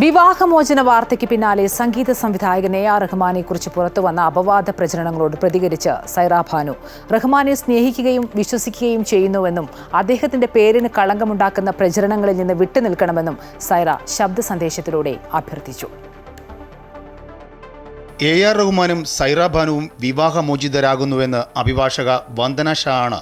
വിവാഹമോചന വാർത്തയ്ക്ക് പിന്നാലെ സംഗീത സംവിധായകൻ എ ആർ റഹ്മാനെ കുറിച്ച് പുറത്തുവന്ന അപവാദ പ്രചരണങ്ങളോട് പ്രതികരിച്ച് സൈറ ഭാനു. റഹ്മാനെ സ്നേഹിക്കുകയും വിശ്വസിക്കുകയും ചെയ്യുന്നുവെന്നും അദ്ദേഹത്തിന്റെ പേരിന് കളങ്കമുണ്ടാക്കുന്ന പ്രചരണങ്ങളിൽ നിന്ന് വിട്ടുനിൽക്കണമെന്നും സൈറ ശബ്ദ സന്ദേശത്തിലൂടെ അഭ്യർത്ഥിച്ചു. എ ആർ റഹ്മാനും സൈറ ഭാനുവും വിവാഹമോചിതരാകുന്നുവെന്ന് അഭിഭാഷക വന്ദന ഷാ ആണ്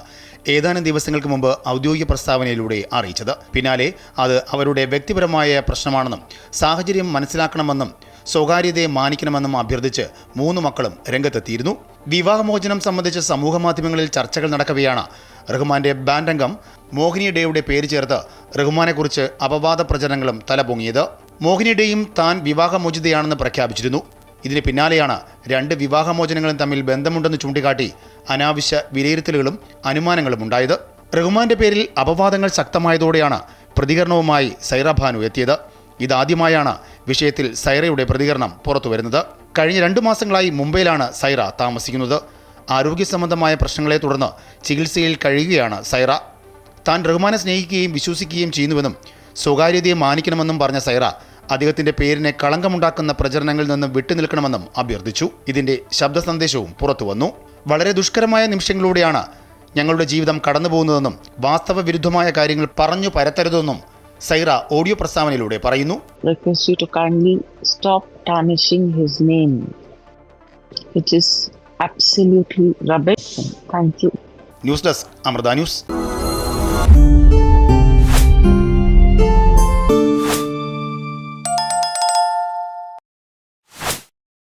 ഏതാനും ദിവസങ്ങൾക്ക് മുമ്പ് ഔദ്യോഗിക പ്രസ്താവനയിലൂടെ അറിയിച്ചത്. പിന്നാലെ അത് അവരുടെ വ്യക്തിപരമായ പ്രശ്നമാണെന്നും സാഹചര്യം മനസ്സിലാക്കണമെന്നും സ്വകാര്യതയെ മാനിക്കണമെന്നും അഭ്യർത്ഥിച്ച് മൂന്ന് മക്കളും രംഗത്തെത്തിയിരുന്നു. വിവാഹമോചനം സംബന്ധിച്ച് സമൂഹമാധ്യമങ്ങളിൽ ചർച്ചകൾ നടക്കവെയാണ് റഹ്മാന്റെ ബാൻഡ് അംഗം മോഹിനി ഡേയുടെ പേര് ചേർത്ത് റഹ്മാനെക്കുറിച്ച് അപവാദ പ്രചരണങ്ങളും തലപൊങ്ങിയത്. മോഹിനി ഡേയും താൻ വിവാഹമോചിതയാണെന്ന് പ്രഖ്യാപിച്ചിരുന്നു. ഇതിന് പിന്നാലെയാണ് രണ്ട് വിവാഹമോചനങ്ങളും തമ്മിൽ ബന്ധമുണ്ടെന്ന് ചൂണ്ടിക്കാട്ടി അനാവശ്യ വിലയിരുത്തലുകളും അനുമാനങ്ങളും ഉണ്ടായത്. റഹ്മാന്റെ പേരിൽ അപവാദങ്ങൾ ശക്തമായതോടെയാണ് പ്രതികരണവുമായി സൈറ ഭാനു എത്തിയത്. ഇതാദ്യമായാണ് വിഷയത്തിൽ സൈറയുടെ പ്രതികരണം പുറത്തുവരുന്നത്. കഴിഞ്ഞ രണ്ടു മാസങ്ങളായി മുംബൈയിലാണ് സൈറ താമസിക്കുന്നത്. ആരോഗ്യ സംബന്ധമായ പ്രശ്നങ്ങളെ തുടർന്ന് ചികിത്സയിൽ കഴിയുകയാണ് സൈറ. താൻ റഹ്മാനെ സ്നേഹിക്കുകയും വിശ്വസിക്കുകയും ചെയ്യുന്നുവെന്നും സ്വകാര്യതയെ മാനിക്കണമെന്നും പറഞ്ഞ സൈറ അദ്ദേഹത്തിന്റെ പേരിനെ കളങ്കമുണ്ടാക്കുന്ന പ്രചരണങ്ങളിൽ നിന്നും വിട്ടുനിൽക്കണമെന്നും അഭ്യർത്ഥിച്ചു. ഇതിന്റെ ശബ്ദ സന്ദേശവും പുറത്തുവന്നു. വളരെ ദുഷ്കരമായ നിമിഷങ്ങളിലൂടെയാണ് ഞങ്ങളുടെ ജീവിതം കടന്നുപോകുന്നതെന്നും വാസ്തവ വിരുദ്ധമായ കാര്യങ്ങൾ പറഞ്ഞു പരത്തരുതെന്നും സൈറ ഓഡിയോ പ്രസ്താവനയിലൂടെ പറയുന്നു. News desk Amrita news